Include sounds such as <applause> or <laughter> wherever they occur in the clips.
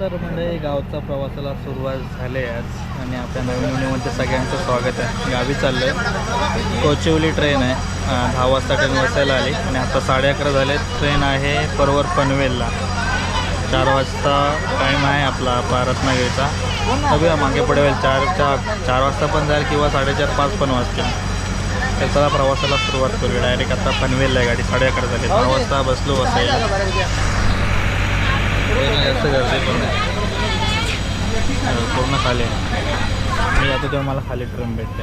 तर म्हणजे गावचा प्रवासाला सुरुवात झाली आहे आज आणि आपल्या नवीन मुलीमध्ये सगळ्यांचं स्वागत आहे. गावी चाललं आहे कोचिवली ट्रेन आहे. दहा वाजता ट्रेन बसायला आली आणि आता साडे अकरा झाले ट्रेन आहे परवर पनवेलला. चार वाजता टाईम आहे आपला रत्नागिरीचा बघूया मागे पडेल. चार चार चार वाजता पण जाईल किंवा साडेचार पाच पण वाजतील. तर चला प्रवासाला सुरुवात करूया. डायरेक्ट आता पनवेलला आहे गाडी. साडे अकरा झाली दहा वाजता बसलो बसायला जास्त गर्दी पण नाही. पूर्ण खाली आहे. मी जातो तेव्हा मला खाली ट्रेन भेटते.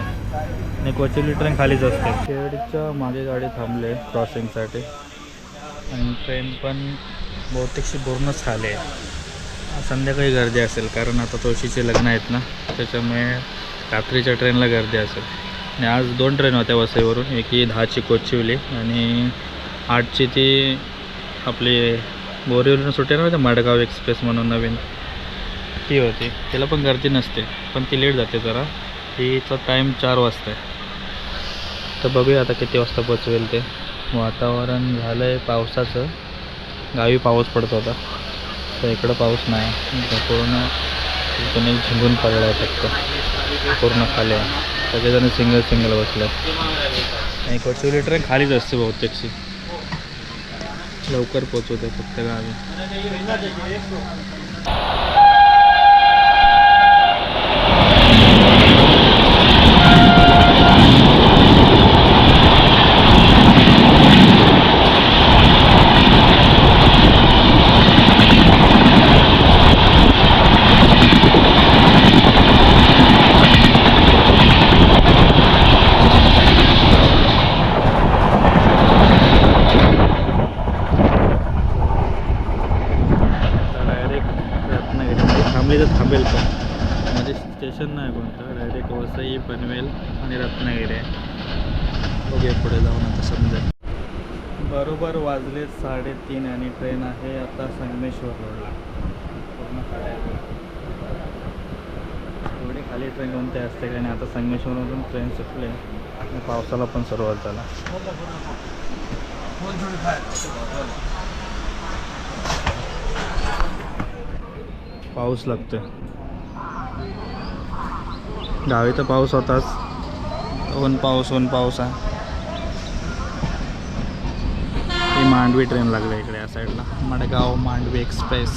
आणि कोचिवली ट्रेन खालीच असते. खेडच्या मागे गाडी थांबले क्रॉसिंगसाठी आणि ट्रेन पण बहुतेकशी पूर्णच खाली आहे. संध्याकाळी गर्दी असेल कारण आता तुळशीचे लग्न आहेत ना त्याच्यामुळे रात्रीच्या ट्रेनला गर्दी असेल. आणि आज दोन ट्रेन होत्या वसईवरून एक ही दहाची कोचिवली आणि आठची ती आपली बोरीवरून सुटे ना मडगाव एक्सप्रेस म्हणून नवीन. ती होती. त्याला पण गर्दी नसते पण ती लेट जाते जरा. तिचा टाईम चार वाजता आहे तर बघूया आता किती वाजता पोचवेल ते. वातावरण झालं आहे पावसाचं. गावी पाऊस पडतो होता तर इकडं पाऊस नाही. पूर्ण कोणी झिंगून पडला आहे फक्त. पूर्ण खाली आहे. सगळेजण सिंगल सिंगल बसले आणि कोचवली ट्रेन खालीच असते बहुतेकशी. लवकर पोचवते फक्त गावी डायरेक्ट रत्नागिरी म्हणजे थांबली तर थांबेल पण म्हणजे स्टेशन नाही कोणतं डायरेक्ट वसई पनवेल आणि रत्नागिरी. आहे पुढे जाऊन आता समजेल बरोबर वाजले साडेतीन आणि ट्रेन आहे आता संगमेश्वर रोडला पूर्ण खाली एवढी खाली ट्रेन कोणते असते आणि आता संगमेश्वरमधून ट्रेन सुटले आणि पावसाला पण सुरुवात झाला. पाऊस लागतोय. गावी तर पाऊस होताच. ऊन पाऊस ऊन पाऊस आहे ही मांडवी ट्रेन लागली इकडे या साईडला मडगाव मांडवी एक्सप्रेस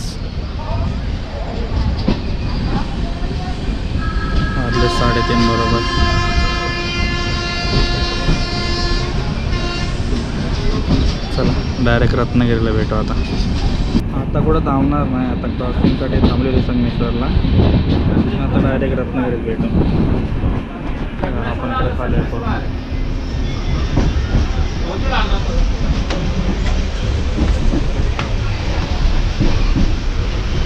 वाजले साडेतीन बरोबर. चला डायरेक्ट रत्नागिरीला भेटू आता. आता कुठं थांबणार नाही आता क्रॉसिंगसाठी थांबलेली संगमेश्वरला आता डायरेक्ट रत्नागिरीत भेटू आपण इकडे खाली आहे पूर्ण.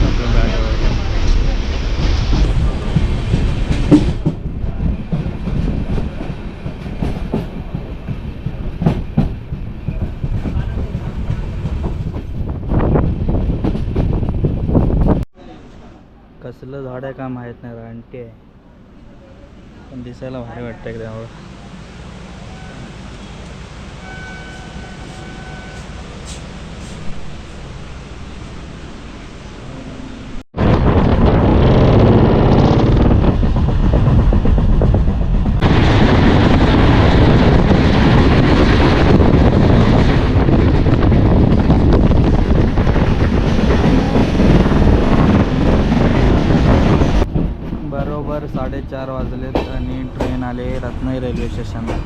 आपलं bag वगैरे. कसलं झाड आहे का माहीत नाही रानटी आहे. पण दिसायला भारी वाटतं एकदम त्यामुळं बरोबर साडेचार वाजलेत आणि ट्रेन आले रत्नागिरी रेल्वे स्टेशनला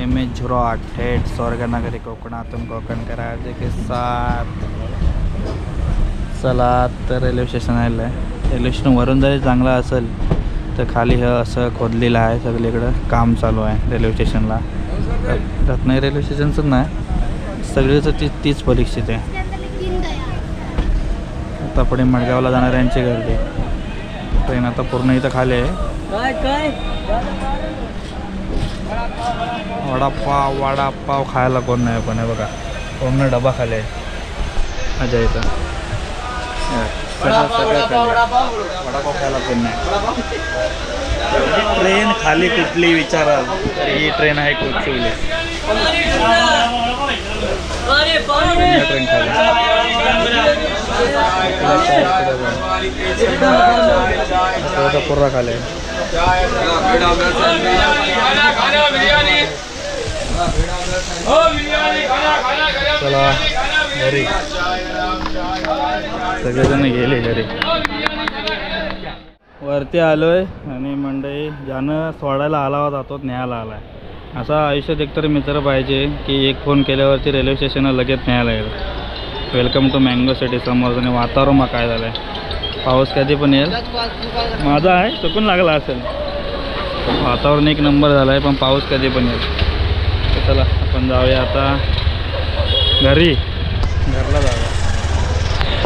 एम एच झिरो आठ थेट स्वर्गनगरी कोकणातून कोकणकर राज्य की सात. चला तर रेल्वे स्टेशन आलेलं आहे. रेल्वे स्टेशन वरून जरी चांगलं असेल तर खाली हे असं खोदलेलं आहे सगळीकडं. काम चालू आहे रेल्वे स्टेशनला. रत्नागिरी रेल्वे स्टेशनचं नाही. सगळीच ती तीच परीक्षित आहे. आता पुढे मडगावला जाणाऱ्यांची गर्दी. ट्रेन आता पूर्ण इथं खाली आहे. वडापाव वडापाव खायला कोण नाही पण हे बघा पूर्ण डबा खाली आहे. मजा येतं सगळं सगळं खाली आहे. वडापाव. खायला कोण नाही. ट्रेन खाली कुठली विचाराल तर ही ट्रेन आहे पाणी ट्रेन खाली पुर्रा खाले चला घरी सगळेजण गेले घरी वरती आलोय आणि मंडई ज्यानं सोडायला आला जातो न्यायला आलाय. असा आयुष्यात एकतरी मित्र पाहिजे की एक फोन केल्यावरती रेल्वे स्टेशनला लगेच न्यायला येईल. वेलकम टू मँगो सिटी समोर आणि वातावरण काय झालं आहे पाऊस कधी पण येईल. माझा आहे चुकून लागला असेल. वातावरण एक नंबर झाला आहे पण पाऊस कधी पण येईल. चला आपण जाऊया आता घरी. घरला जाऊया.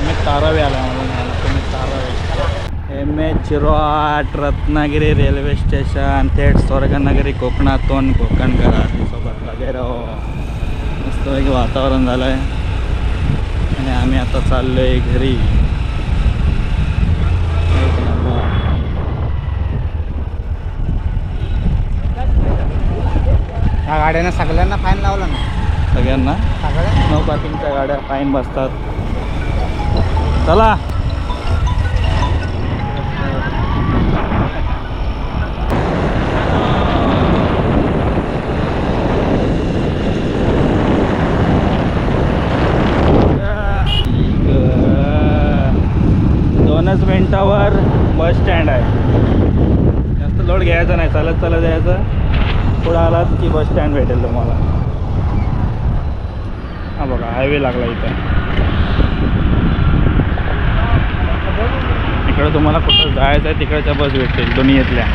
मी तारावे आला म्हणून तुम्ही तारावे. एम ए रॉट रत्नागिरी रेल्वे स्टेशन थेट स्वर्गनगरी कोकणातून कोकणकर सोबत वगैरे एक वातावरण झालं आहे आणि आम्ही आता चाललो आहे घरी. या गाड्यानं सगळ्यांना फाईन लावला ना? सगळ्यांना? सगळ्या? नो पार्किंगच्या गाड्या फाईन बसतात. चला. दोनच मिनिटावर बस स्टँड आहे. जास्त लोड घ्यायचा नाही. चालत चालत जायचं. पुढं आलात की बस स्टँड भेटेल तुम्हाला? हा बघा हायवे लागला इथं. इकडं तुम्हाला कुठं जायचं आहे तिकडच्या बस भेटतील दोन्ही येतल्या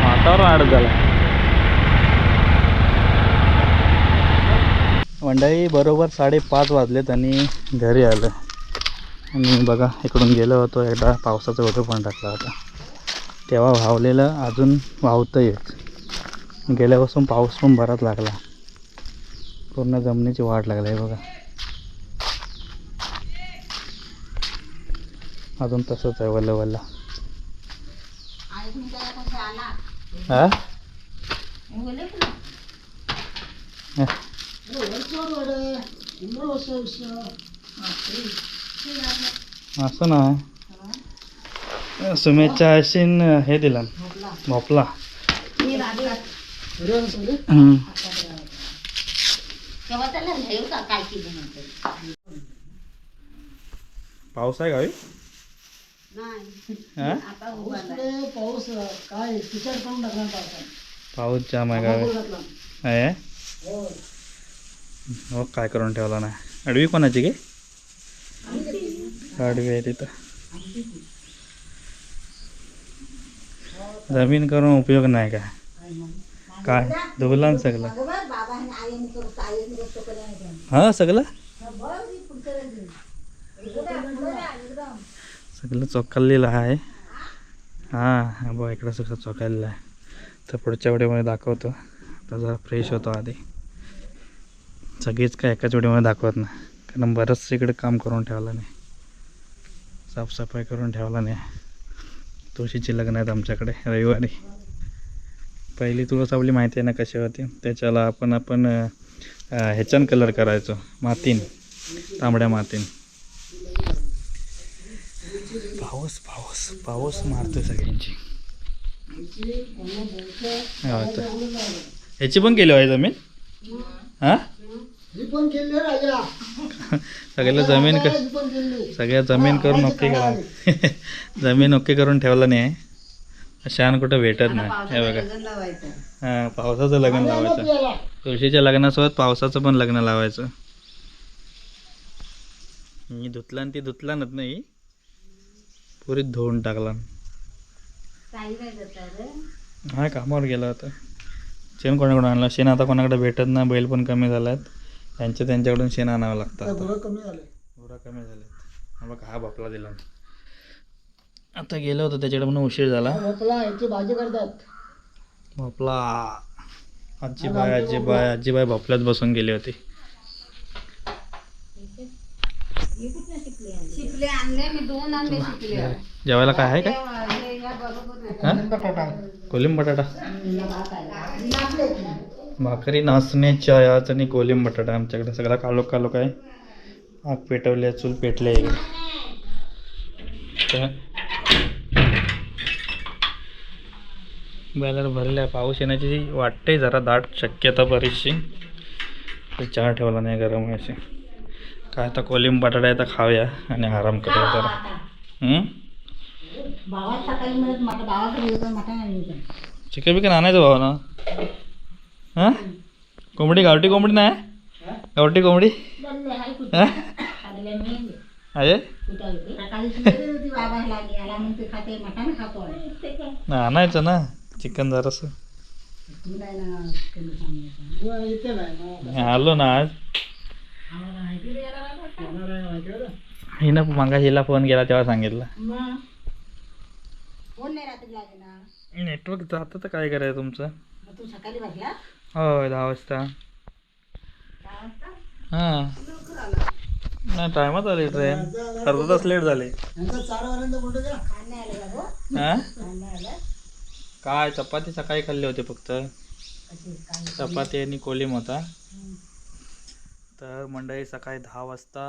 वातावरण आडत झालं मंडळी बरोबर साडेपाच वाजलेत आणि घरी आलं आणि बघा इकडून गेलो होतो एकदा पावसाचा वगैरे पण टाकला होता तेव्हा वाहवलेलं अजून वाहतं येत गेल्यापासून पाऊस पण बराच लागला पूर्ण जमिनीची वाढ लागली आहे बघा अजून तसंच आहे वल्ल वल्ल हा. असं ना. सुमेच्या आशीन हे दिलं. भोपला. पाऊस आहे गावी? हा? पाऊस काय पाऊस जाम आहे गावी. आहे? हो. काय करून ठेवला नाही? अडवी कोणाची गे आडवी आहे तिथं जमीन करून उपयोग नाही काय? काय? धुवला ना सगळं. हा सगळं? सगळं चोकाललेलं आहे. हां हा बघ इकडं सगळं चोकालेलं आहे. तर पुढच्या व्हिडिओमध्ये दाखवतो. आता जरा फ्रेश होतो आधी. सगळीच काय एकाच व्हिडिओमध्ये दाखवत नाही. कारण बरंचसं इकडे काम करून ठेवलं नाही साफसफाई करून ठेवला नाही. तुळशीची लग्न आहेत आमच्याकडे रविवारी. पहिली तुळस आपली माहिती आहे ना कशी होती? त्याच्याला आपण आपण ह्याच्यान ह्याच्यानं कलर करायचो मातीन तांबड्या मातीन. पाऊस पाऊस पाऊस मारतोय सगळ्यांची. तर. ह्याची पण केली पाहिजे जमीन? हा? पण केली राजा. सगळ्याला जमीन क पण केली. सगळ्या जमीन करून ओके करून <laughs> जमीन ओके करून ठेवलं नाही शान कुठं भेटत नाही. हे बघा. हां पावसाचं लग्न लावायचं. तुळशीच्या लग्नासोबत पावसाचं पण लग्न लावायचं. मी धुतला आणि ती धुतला नच नाही. पुरीत धुवून टाकला. हा कामावर गेला होता शेण कोणाकडून आणला? शेण आता कोणाकडे भेटत नाही. बैल पण कमी झालात त्यांच्या त्यांच्याकडून शेण आणावं लागतं कमी झालंय पुरा कमी झाले. बघ हा बापला दिला. आता गेलो होतो त्याच्याकडे म्हणून उशीर झाला. भोपळा याची भाजी करतात. बापला आजीबाई आजीबाई आजीबाई भोपल्यात बसून गेली होती. शिकले आणले मी दोन आणले शिकले. जेवायला काय आहे काय? कोलिम बटाटा. भाकरी नाचण्याची आहे आज आणि कोलिम बटाटा आमच्याकडे सगळा कालो कालो काय? आग पेटवली चूल पेटले. इकडे बॅलर भरल्या पाऊस येण्याची वाटते जरा दाट शक्यता बरीचशी. चहा ठेवला नाही गरम व्हायची काय आता कोलिम बटाटा आहे तर खाऊया आणि आराम करूया जरा. चिकन बिकन आणायचं भाऊ ना हां? कोंबडी गावठी कोंबडी नाही? गावठी कोंबडी? हां? आहे? ना आणायचं ना चिकन जरासं. आलो ना आज. हिनं मागा हिला फोन केला तेव्हा सांगितलं. नेटवर्क जातं तर काय करायचं तुमचं? तू सकाळी बसला? होय दहा वाजता. हा. हां नाही टायमात आली ट्रेन. अर्धा तास लेट झाले. काय चपाती सकाळी खाल्ली होती फक्त. चपाती आणि कोलिम होता तर मंडळी सकाळी दहा वाजता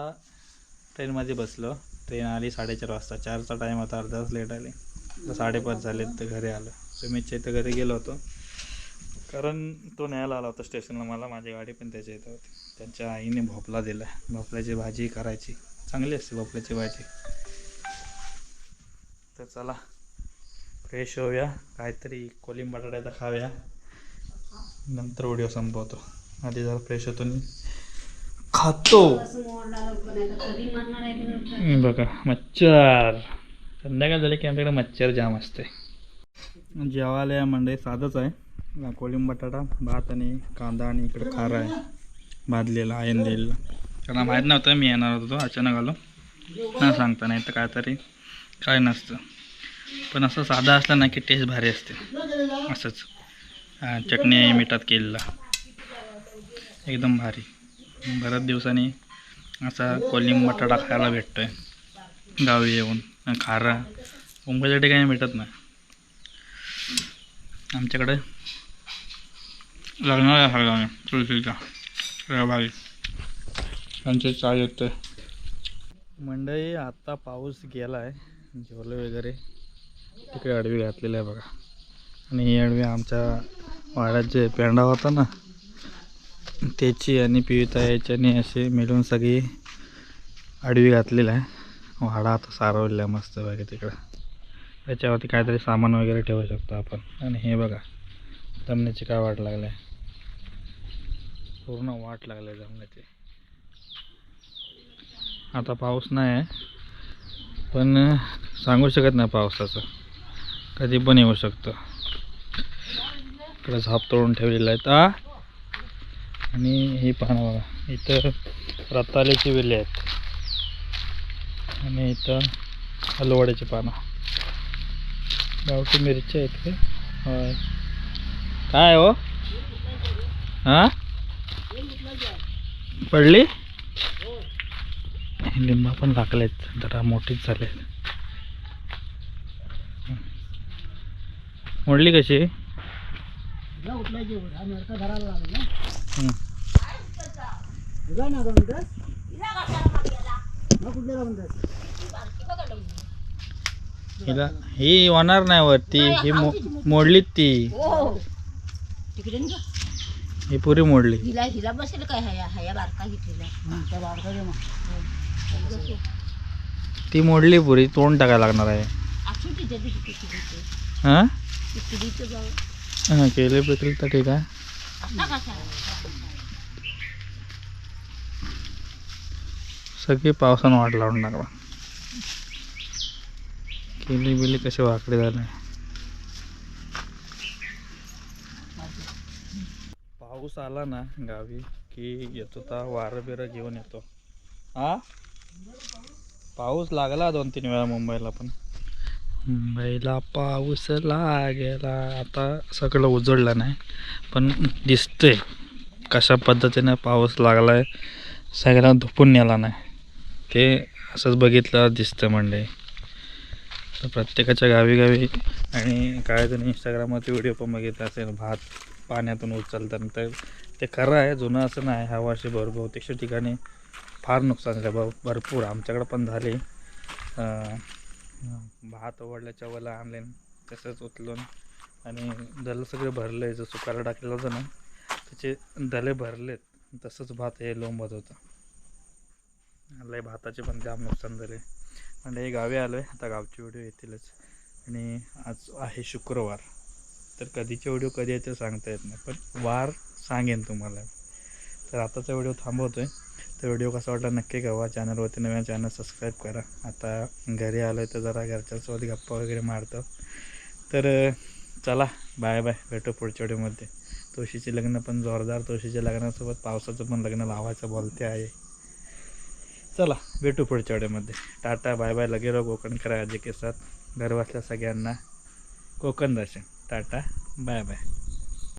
ट्रेनमध्ये बसलो. ट्रेन आली साडेचार वाजता. चारचा टाईम होता अर्धा तास लेट आले. तर साडेपाच झाले तर घरी आलो. सुमितच्या इथं घरी गेलो होतो. कारण तो न्यायला आला होता स्टेशनला मला माझी गाडी पण त्याच्या इथं होती. त्यांच्या आईने भोपला दिला. भोपल्याची भाजी करायची. चांगली असते भोपल्याची भाजी. तर चला फ्रेश होऊया. काहीतरी कोलिम बटाट्याचा खाऊया. नंतर व्हिडिओ संपवतो. आधी जरा फ्रेश होतो मी खातो. बघा मच्छर. संध्याकाळ झाले की आमच्याकडे मच्छर जाम असते. जेवायला या मंडई साधंच आहे. कोलिम बटाटा भात आणि कांदा आणि इकडे खारा आहे. भाजलेला आयन दिलेला त्यांना माहीत नव्हतं मी येणार होतो अचानक आलो. न सांगता नाही तर काय तरी काय नसतं. पण असं साधं असलं ना की टेस्ट भारी असते. असंच. चटणी मिठात केलेला. एकदम भारी. बऱ्याच दिवसांनी असा कोलिम बटाटा खायला भेटतोय. गावी येऊन. खारा. मुंबईच्या ठिकाणी भेटत नाही. आमच्याकडे लग्नाला आहे तुळशीचा सगळ्या त्यांचे आमचे चाय येते मंडई आता पाऊस गेला आहे झोले वगैरे. तिकडे अडवी घातलेली आहे बघा. आणि ही अडवी आमच्या वाड्यात जे पेंडा होता ना त्याची आणि पिविता याच्याने असे मिळून सगळी आडवी घातलेली आहे. वाडा आता सारवलेला आहे मस्त बघा तिकडं. त्याच्यावरती काहीतरी सामान वगैरे ठेवू शकतो आपण. आणि हे बघा जमण्याची काय वाट लागलं आहे. पूर्ण वाट लागली आहे जमण्याची आता पाऊस नाही आहे पण सांगू शकत नाही पावसाचं. कधी पण येऊ शकतं. इकडं झाप तोडून ठेवलेलं आहेत आ? आणि ही पानं बघा इथं रताळ्याची वेली आहेत. आणि इथं हलवड्याची पानं. गावठी मिरची आहेत काय हो? हां पडली? लिंबा पण लागलेत जरा मोठीच झाले मोडली कशी. हा हं. हिला ही होणार नाही वरती. ही मो मोडलीत ती. तिकडे ना ही पुरी मोडली. हिला हिला बसेल काय हया हया बारका घेतलेला? हं, त्या बारका दे मग. ती मोडली पुरी तोंड टाकायला लागणार आहे. हां? हां केले पेटली तर ठीक आहे. सगळी पावसानं वाट लावून लागला केली बिली कसे वाकडे झाले. पाऊस आला ना गावी की येतो तर वारं बिरं घेऊन येतो. हा? पाऊस लागला दोन तीन वेळा मुंबईला पण. मुंबईला पाऊस लागेला. आता सगळं उजळलं नाही पण दिसतंय कशा पद्धतीनं पाऊस लागला आहे सगळ्यांना धुपून नेला नाही. ते असंच बघितलं दिसतं म्हणजे तर प्रत्येकाच्या गावी गावी आणि काय जण इंस्टाग्रामवरती व्हिडिओ पण बघितला असेल भात. पाण्यातून उचलताना तर ते खरं आहे जुनं असं नाही. ह्या वर्षी भर बहुतेकशा ठिकाणी फार नुकसान झालं. भाऊ भरपूर. आमच्याकडं पण झाले. भात ओढल्याच्या वला आणले. तसंच उचलून. आणि दल सगळे भरले. जो सुकायला टाकलेला होता ना त्याचे दले भरलेत. तसंच भात हे लोंबत होतं. लय भाताचे पण जाम नुकसान झाले. म्हणजे हे गावी आलो आहे आता गावचे व्हिडिओ येतीलच. आणि आज आहे शुक्रवार. तर कधीचे व्हिडिओ कधी येते सांगता येत नाही. पण वार सांगेन तुम्हाला. तर आताचा व्हिडिओ थांबवतो आहे तर व्हिडिओ कसा वाटला नक्की कळवा. चॅनलवरती नव्या चॅनल सबस्क्राईब करा. आता घरी आलो आहे तर जरा घरच्यांसोबत गप्पा वगैरे मारतो. तर चला बाय बाय. भेटू पुढच्या व्हिडिओमध्ये. तुळशीचे लग्न पण जोरदार. तुळशीच्या लग्नासोबत पावसाचं पण लग्न लावायचं बोलते आहे चला भेटू पुढच्या व्हिडिओमध्ये. Tata bye bye. लगे कोकण करा आजी के साथ. घर बसल्या सगळ्यांना कोकण दर्शन. टाटा. Bye bye.